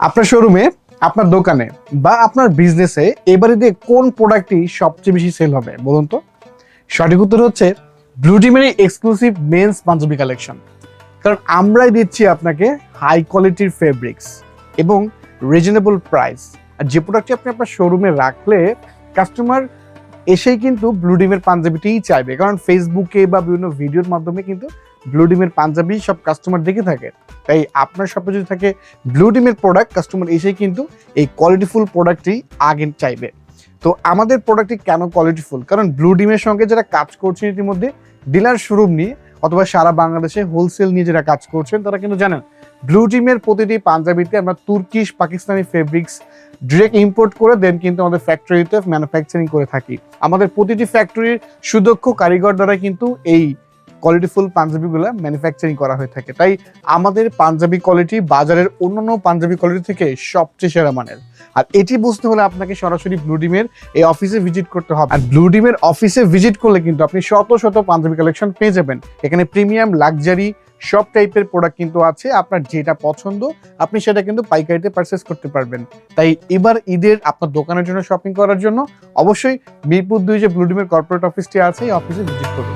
আপনার শোরুমে আপনার দোকানে বা আপনার বিজনেসে এবারে দিয়ে কোন প্রোডাক্টটি সবচেয়ে বেশি সেল হবে, বলুন তো? সঠিক উত্তর হচ্ছে ব্লুডিমেরি এক্সক্লুসিভ মেন্স পাঞ্জাবি কালেকশন কারণ আমরাই দিচ্ছি আপনাকে হাই কোয়ালিটির ফেব্রিক্স এবং রিজনেবল প্রাইস আর যে প্রোডাক্টটি আপনি আপনার শোরুমে রাখলে কাস্টমার এসেই কিন্তু ব্লুডিমের পাঞ্জাবিটিই চাইবে। কারণ ফেসবুকে বা বিভিন্ন ভিডিওর মাধ্যমে কিন্তু ব্লুডিমের পাঞ্জাবি সব কাস্টমার দেখে থাকে। তাই আপনার শপে যদি থাকে ব্লু ডিমের প্রোডাক্ট কাস্টমার এসে কিন্তু এই কোয়ালিটিফুল প্রোডাক্টটি আগে চাইবে। তো আমাদের প্রোডাক্টটি কেন কোয়ালিটিফুল কারণ ব্লু ডিমের সঙ্গে যারা কাজ করছেন ইতিমধ্যে ডিলার শোরুম নিয়ে অথবা সারা বাংলাদেশে হোলসেল নিয়ে যারা কাজ করছেন, তারা কিন্তু জানেন ব্লু ডিমের প্রতিটি পাঞ্জাবিতে আমরা Turkish, Pakistani fabrics direct import করে দেন কিন্তু আমাদের ফ্যাক্টরিতে ম্যানুফ্যাকচারিং করে থাকি। আমাদের প্রতিটি ফ্যাক্টরির সুদক্ষ কারিগর দ্বারা কিন্তু এই কোয়ালিটিফুল পাঞ্জাবিগুলো ম্যানুফ্যাকচারিং করা হয়ে থাকে। তাই আমাদের পাঞ্জাবি কোয়ালিটি বাজারের অন্যান্য পাঞ্জাবি কোয়ালিটি থেকে সবচেয়ে সেরা মানের। আর এটি বুঝতে হলে আপনাকে সরাসরি ব্লু ব্লুডিমের এই অফিসে ভিজিট করতে হবে। আর ব্লুডিমের অফিসে ভিজিট করলে কিন্তু আপনি শত শত পাঞ্জাবি কালেকশন পেয়ে যাবেন। এখানে প্রিমিয়াম লাক্সারি সব টাইপের প্রোডাক্ট কিন্তু আছে। আপনার যেটা পছন্দ, আপনি সেটা কিন্তু পাইকারিতে পারচেস করতে পারবেন। তাই এবার ঈদের আপনার দোকানের জন্য শপিং করার জন্য অবশ্যই মিরপুর দুই যে ব্লুডিমের কর্পোরেট অফিসটি আছে, এই অফিসে ভিজিট করুন।